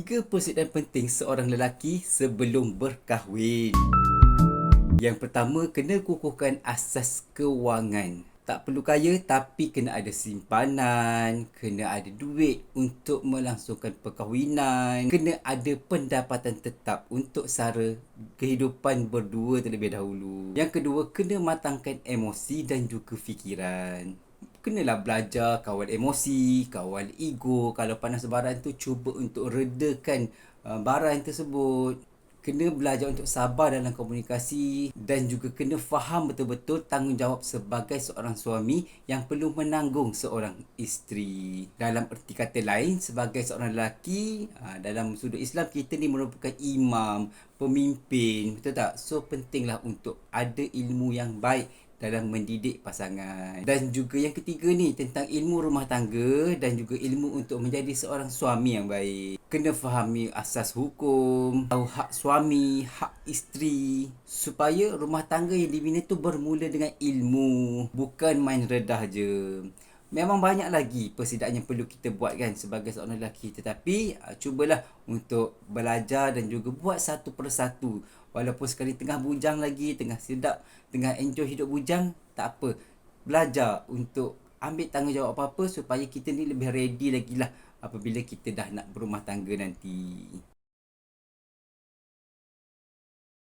Tiga persediaan penting seorang lelaki sebelum berkahwin. Yang pertama, kena kukuhkan asas kewangan. Tak perlu kaya tapi kena ada simpanan, kena ada duit untuk melangsungkan perkahwinan, kena ada pendapatan tetap untuk sara kehidupan berdua terlebih dahulu. Yang kedua, kena matangkan emosi dan juga fikiran kenalah belajar kawal emosi, kawal ego. Kalau panas barang tu cuba untuk redakan uh, barang tersebut. Kena belajar untuk sabar dalam komunikasi dan juga kena faham betul-betul tanggungjawab sebagai seorang suami yang perlu menanggung seorang isteri. Dalam erti kata lain, sebagai seorang lelaki, uh, dalam sudut Islam kita ni merupakan imam, pemimpin, betul tak? So pentinglah untuk ada ilmu yang baik dalam mendidik pasangan. Dan juga yang ketiga ni tentang ilmu rumah tangga dan juga ilmu untuk menjadi seorang suami yang baik. Kena fahami asas hukum, tahu hak suami, hak isteri supaya rumah tangga yang dibina tu bermula dengan ilmu, bukan main redah je. Memang banyak lagi persediaan yang perlu kita buat kan sebagai seorang lelaki. Tetapi uh, cubalah untuk belajar dan juga buat satu persatu. Walaupun sekali tengah bujang lagi tengah sedap tengah enjoy hidup bujang tak apa. Belajar untuk ambil tanggungjawab apa-apa supaya kita ni lebih ready lagi lah apabila kita dah nak berumah tangga nanti